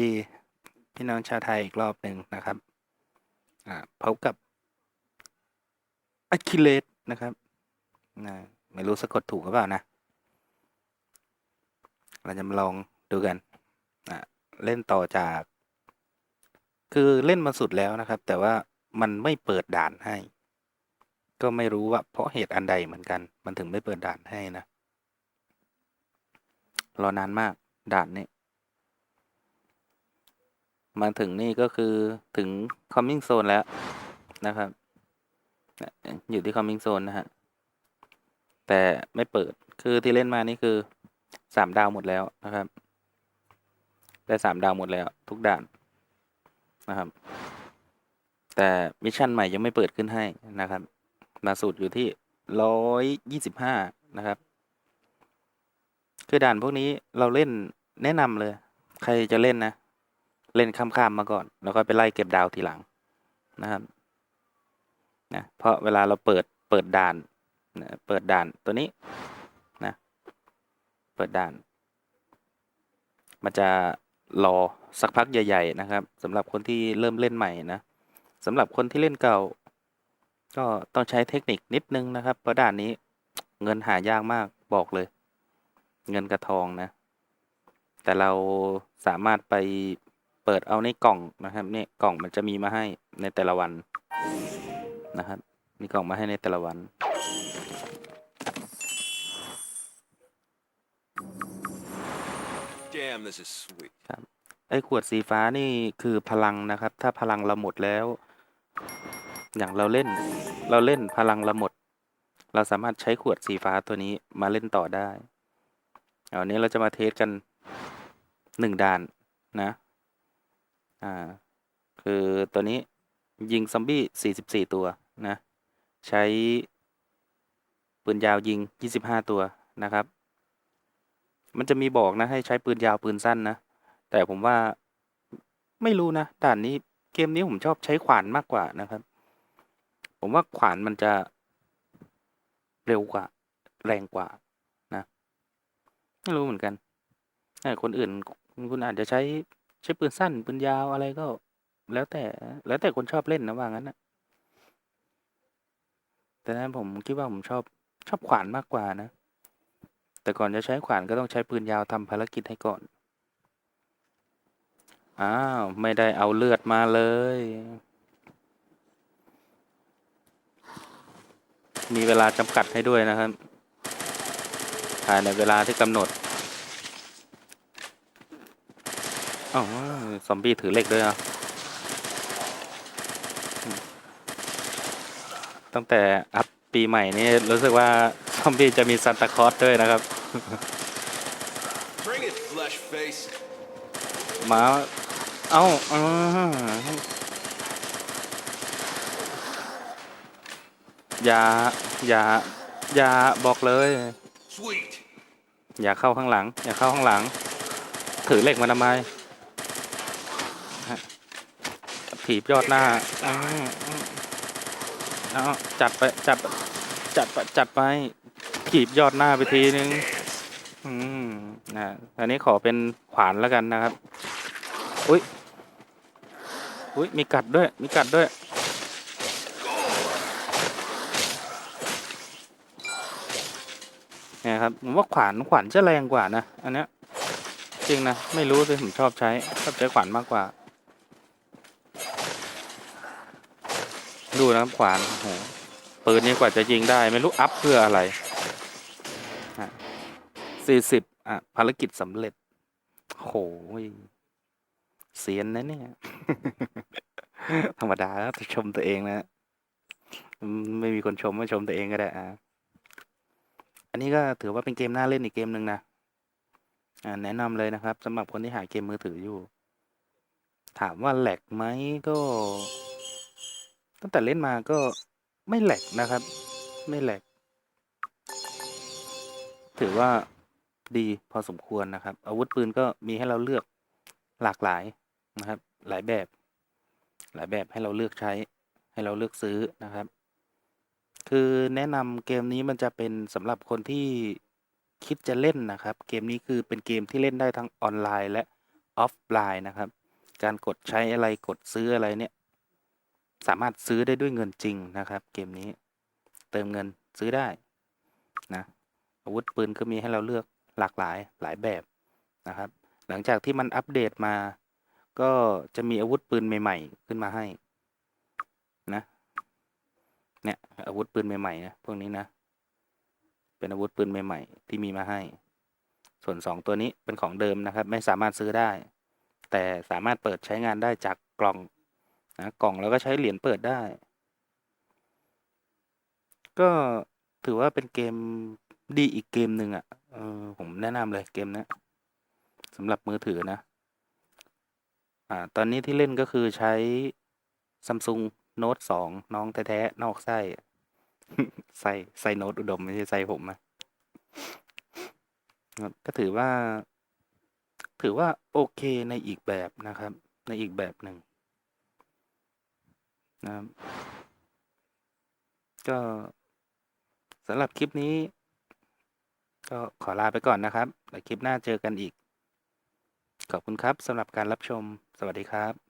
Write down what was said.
ดีพี่น้องชาวไทยอีกรอบหนึ่งนะครับพบกับอะคิเลสนะครับนะไม่รู้สะกดถูกหรือเปล่านะ เราจะมาลองดูกันเล่นต่อจาก คือเล่นมาสุดแล้วนะครับ แต่ว่ามันไม่เปิดด่านให้ ก็ไม่รู้ว่าเพราะเหตุอันใดเหมือนกัน มันถึงไม่เปิดด่านให้นะ รอนานมากด่านนี้ มาถึงนี่ก็คือถึง coming zone แล้วนะครับ อยู่ที่ coming zone นะฮะ แต่ไม่เปิดคือที่เล่นมานี่คือสามดาวหมดแล้วนะครับ ได้สามดาวหมดแล้ว ทุกด่านนะครับ แต่มิชชั่นใหม่ยังไม่เปิดขึ้นให้นะครับล่าสุดอยู่ที่ร้อยยี่สิบห้านะครับ คือด่านพวกนี้เราเล่นแนะนำเลย ใครจะเล่นนะ เล่นข้ามๆมาก่อน แล้วก็ไปไล่เก็บดาวทีหลังนะครับนะเพราะเวลาเราเปิดเปิดด่านนะเปิดด่านตัวนี้นะเปิดด่าน มันจะรอสักพักใหญ่ ๆ นะครับสำหรับคนที่เริ่มเล่นใหม่นะสำหรับคนที่เล่นเก่า ก็ต้องใช้เทคนิคนิดนึงนะครับเพราะด่านนี้เงินหายากมากบอกเลย เงินกระทองนะ แต่เราสามารถไป เปิดเอาในกล่องนะครับเนี่ยกล่องมันจะมีมาให้ในแต่ละวันนะครับ มีกล่องมาให้ในแต่ละวัน Damn, this is sweet. ไอ้ขวดสีฟ้านี่คือพลังนะครับ ถ้าพลังเราหมดแล้ว อย่างเราเล่น เราเล่นพลังเราหมด เราสามารถใช้ขวดสีฟ้าตัวนี้มาเล่นต่อได้เอาวันนี้เราจะมาเทสกันหนึ่งด่านนะ อ่า คือตัวนี้ยิงซอมบี้สี่สิบสี่ตัวนะ ใช้ปืนยาวยิงยี่สิบห้าตัวนะครับ มันจะมีบอกนะให้ใช้ปืนยาวปืนสั้นนะ แต่ผมว่าไม่รู้นะด่านนี้เกมนี้ผมชอบใช้ขวานมากกว่านะครับ ผมว่าขวานมันจะเร็วกว่า แรงกว่านะ ไม่รู้เหมือนกันคนอื่นคุณอาจจะใช้ ใช้ปืนสั้นปืนยาวอะไรก็ แล้วแต่แล้วแต่คนชอบเล่นนะว่างั้นนะแต่นั้นผมคิดว่าผมชอบชอบขวานมากกว่านะ แต่ก่อนจะใช้ขวานก็ต้องใช้ปืนยาวทำภารกิจให้ก่อน อ้าว ไม่ได้เอาเลือดมาเลย มีเวลาจำกัดให้ด้วยนะครับภายในเวลาที่กำหนด อ๋อซอมบี้ถือเหล็กด้วยอะตั้งแต่อัพปีใหม่นี้รู้สึกว่าซอมบี้จะมีซันตาคลอสด้วยนะครับ Bring it, flesh face. หมาเอ้าอ่าอย่าอย่าอย่าบอกเลย Sweet. อย่าเข้าข้างหลัง อย่าเข้าข้างหลัง ถือเหล็กมาทำไมฮะ ถีบยอดหน้าอ้าวเอาจัดไปจัดจัดไปจัดไปถีบยอดหน้าไปทีนึง อืมนะอันนี้ขอเป็นขวานแล้วกันนะครับ อุ้ยอุ้ยมีกัดด้วย มีกัดด้วยนี่ครับผมว่าขวานขวานจะแรงกว่านะ อันเนี้ยจริงนะ ไม่รู้เลยผมชอบใช้ชอบใช้ขวานมากกว่า ดูนะครับขวานโอ้โหปืนนี้กว่าจะยิงได้ไม่รู้อัพเพื่ออะไรสี่สิบอะภารกิจสำเร็จโหยเสียนนะเนี่ย ธรรมดาแล้วชมตัวเองนะ ไม่มีคนชมไม่ชมตัวเองก็ได้อะอันนี้ก็ถือว่าเป็นเกมน่าเล่นอีกเกมหนึ่งนะอ่าแนะนำเลยนะครับสำหรับคนที่หาเกมมือถืออยู่ ถามว่าแหลกไหมก็ ตั้งแต่เล่นมาก็ไม่แหลกนะครับ ไม่แหลก ถือว่าดีพอสมควรนะครับ อาวุธปืนก็มีให้เราเลือกหลากหลายนะครับ หลายแบบ หลายแบบให้เราเลือกใช้ ให้เราเลือกซื้อนะครับ คือแนะนำเกมนี้มันจะเป็นสำหรับคนที่คิดจะเล่นนะครับ เกมนี้คือเป็นเกมที่เล่นได้ทั้งออนไลน์และออฟไลน์นะครับ การกดใช้อะไรกดซื้ออะไรเนี่ย สามารถซื้อได้ด้วยเงินจริงนะครับ เกมนี้ เติมเงินซื้อได้นะอาวุธปืนก็มีให้เราเลือกหลากหลายหลายแบบนะครับ หลังจากที่มันอัปเดตมา ก็จะมีอาวุธปืนใหม่ ๆ ขึ้นมาให้นะเนี่ยอาวุธปืนใหม่ๆนะพวกนี้นะ เป็นอาวุธปืนใหม่ ๆ ที่มีมาให้ ส่วนสองตัวนี้เป็นของเดิมนะครับ ไม่สามารถซื้อได้ แต่สามารถเปิดใช้งานได้จากกล่อง นะกล่องแล้วก็ใช้เหรียญเปิดได้ ก็ถือว่าเป็นเกมดีอีกเกมหนึ่งอะเออผมแนะนำเลยเกมนี้สำหรับมือถือนะ อ่า ตอนนี้ที่เล่นก็คือใช้ Samsung Note 2 น้องแท้ๆนอกไส้ไส้ไส้โน้ตอุดมไม่ใช่ไส้ผมนะก็ถือว่า ถือว่าโอเคในอีกแบบนะครับ ในอีกแบบหนึ่ง นะครับ ก็สำหรับคลิปนี้ ก็ขอลาไปก่อนนะครับ แล้วคลิปหน้าเจอกันอีก ขอบคุณครับสำหรับการรับชม สวัสดีครับ